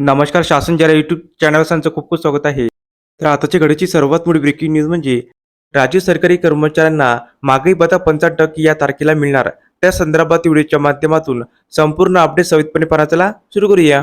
नमस्कार शासन जरा यूट्यूब चॅनल खूप खूप स्वागत आहे. तर आताच्या घडीची सर्वात मोठी ब्रेकिंग न्यूज म्हणजे राज्य सरकारी कर्मचाऱ्यांना मागणी भत्ता पंचावन्न टक्के या तारखेला मिळणार. त्या संदर्भात व्हिडिओच्या माध्यमातून संपूर्ण अपडेट सवितपणे पाहण्याला सुरू करूया.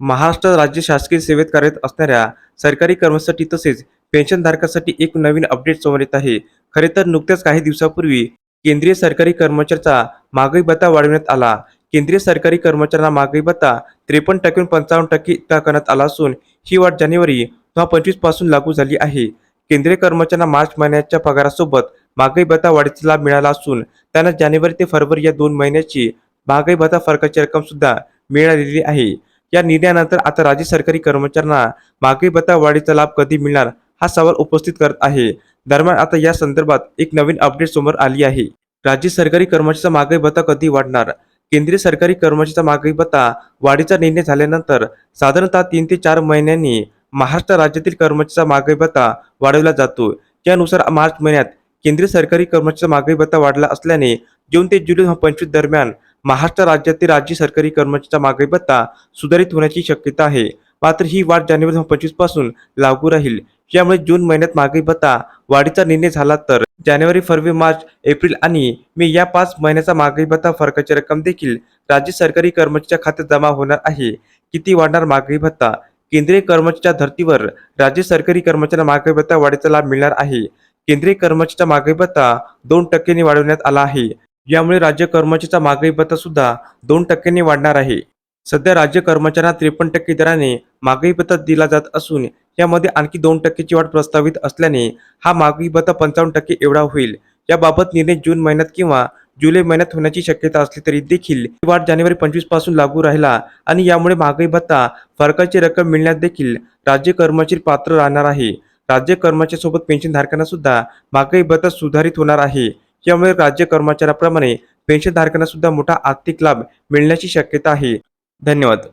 महाराष्ट्र राज्य शासकीय सेवेत कार्यरत असणाऱ्या सरकारी कर्मचारी तसेच पेन्शनधारकासाठी एक नवीन अपडेट समोर येत आहे. खरे तर नुकत्याच काही दिवसापूर्वी केंद्रीय सरकारी कर्मचाऱ्याचा मागणी भत्ता वाढवण्यात आला. केंद्रीय सरकारी कर्मचाऱ्यांना मागणी भत्ता त्रेपन्न टक्के पंचावन्न टक्के इतका करण्यात आला असून ही वाढ जानेवारी दोन पंचवीसपासून लागू झाली आहे. केंद्रीय कर्मचाऱ्यांना मार्च महिन्याच्या पगारासोबत महागाई भत्ता वाढीचा लाभ मिळाला असून त्यांना जानेवारी ते फरवरी या दोन महिन्याची महागाई भत्ता फरकाची रक्कम सुद्धा मिळालेली आहे. या निर्णयानंतर आता राज्य सरकारी कर्मचाऱ्यांना महागाई भत्ता वाढीचा लाभ कधी मिळणार हा सवाल उपस्थित करत आहे. दरम्यान आता या संदर्भात एक नवीन अपडेट समोर आली आहे. राज्य सरकारी कर्मचाऱ्यांचा महागाई भत्ता कधी वाढणार? केंद्रीय सरकारी कर्मचाऱ्याचा मागणी भत्ता वाढीचा निर्णय झाल्यानंतर साधारणतः तीन ते चार महिन्यांनी महाराष्ट्र राज्यातील कर्मचाऱ्याचा मागणी भत्ता वाढवला जातो. त्यानुसार मार्च महिन्यात केंद्रीय सरकारी कर्मचाऱ्याचा मागणी भत्ता वाढला असल्याने जून ते जुलै पंचवीस दरम्यान महाराष्ट्र राज्यातील राज्य सरकारी कर्मचाऱ्याचा मागणी भत्ता सुधारित होण्याची शक्यता आहे. मात्र ही वाढ जानेवारी दोन पंचवीसपासून लागू राहील. यामुळे जून महिन्यात मागे भत्ता वाढीचा निर्णय झाला तर जानेवारी फरवरी मार्च एप्रिल आणि मे या पाच महिन्याचा मागणी भत्ता फरकाची रक्कम देखील राज्य सरकारी कर्मचाऱ्याच्या खात्यात जमा होणार आहे. किती वाढणार मागणी भत्ता? केंद्रीय कर्मचाऱ्याच्या धर्तीवर राज्य सरकारी कर्मचाऱ्यांना मागणी भत्ता वाढीचा लाभ मिळणार आहे. केंद्रीय कर्मचाऱ्याचा मागणी भत्ता दोन टक्क्यांनी वाढवण्यात आला आहे. यामुळे राज्य कर्मचाऱ्याचा मागणी भत्ता सुद्धा दोन टक्क्यांनी वाढणार आहे. सध्या राज्य कर्मचाऱ्यांना त्रेपन्न टक्के दराने मागणी भत्ता दिला जात असून यामध्ये आणखी दोन टक्केची वाढ प्रस्तावित असल्याने हा मागणी भत्ता पंचावन्न टक्के एवढा होईल. याबाबत निर्णय जून महिन्यात किंवा जुलै महिन्यात होण्याची शक्यता असली तरी देखील ही वाढ जानेवारी पंचवीसपासून लागू राहिला आणि यामुळे महागाई भत्ता फरकाची रक्कम मिळण्यात देखील राज्य कर्मचारी पात्र राहणार आहे. राज्य कर्मचाऱ्यासोबत पेन्शनधारकांना सुद्धा महागाई भत्ता सुधारित होणार आहे. यामुळे राज्य कर्मचाऱ्याप्रमाणे पेन्शनधारकांना सुद्धा मोठा आर्थिक लाभ मिळण्याची शक्यता आहे. धन्यवाद.